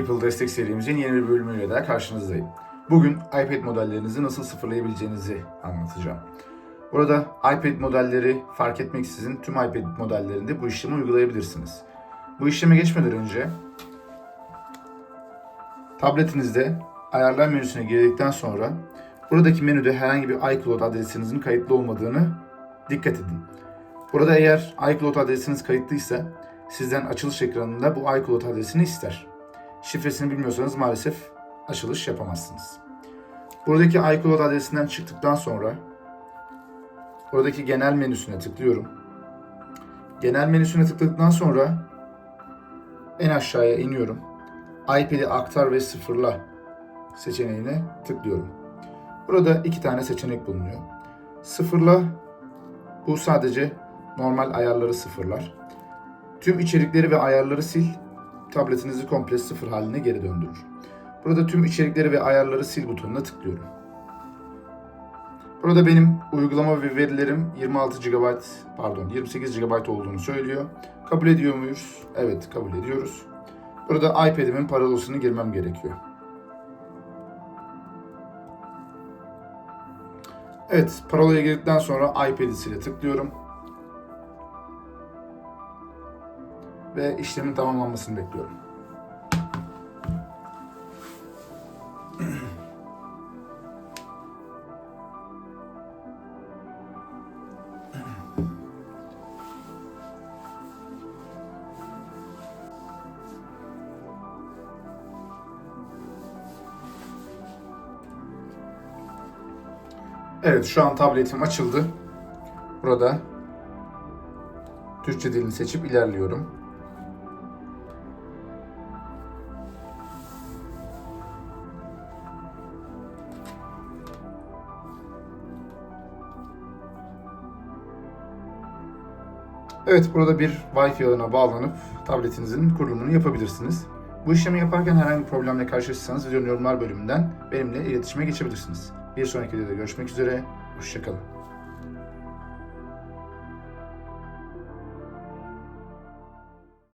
Apple destek serimizin yeni bir bölümüyle daha karşınızdayım. Bugün iPad modellerinizi nasıl sıfırlayabileceğinizi anlatacağım. Burada iPad modelleri fark etmeksizin tüm iPad modellerinde bu işlemi uygulayabilirsiniz. Bu işleme geçmeden önce tabletinizde ayarlar menüsüne girdikten sonra buradaki menüde herhangi bir iCloud adresinizin kayıtlı olmadığını dikkat edin. Burada eğer iCloud adresiniz kayıtlıysa sizden açılış ekranında bu iCloud adresini ister. Şifresini bilmiyorsanız maalesef açılış yapamazsınız. Buradaki iCloud adresinden çıktıktan sonra buradaki genel menüsüne tıklıyorum. Genel menüsüne tıkladıktan sonra en aşağıya iniyorum. iPad'i aktar ve sıfırla seçeneğine tıklıyorum. Burada iki tane seçenek bulunuyor. Sıfırla bu sadece normal ayarları sıfırlar. Tüm içerikleri ve ayarları sil, tabletinizi komple sıfır haline geri döndürür. Burada tüm içerikleri ve ayarları sil butonuna tıklıyorum. Burada benim uygulama ve verilerim 26 GB, pardon 28 GB olduğunu söylüyor. Kabul ediyor muyuz? Evet, kabul ediyoruz. Burada iPad'imin parolasını girmem gerekiyor. Evet, parolaya girdikten sonra iPad'i sile tıklıyorum. Ve işlemin tamamlanmasını bekliyorum. Evet şu an tabletim açıldı. Burada Türkçe dilini seçip ilerliyorum. Evet burada bir Wi-Fi ağına bağlanıp tabletinizin kurulumunu yapabilirsiniz. Bu işlemi yaparken herhangi bir problemle karşılaşırsanız videonun yorumlar bölümünden benimle iletişime geçebilirsiniz. Bir sonraki videoda görüşmek üzere, hoşçakalın.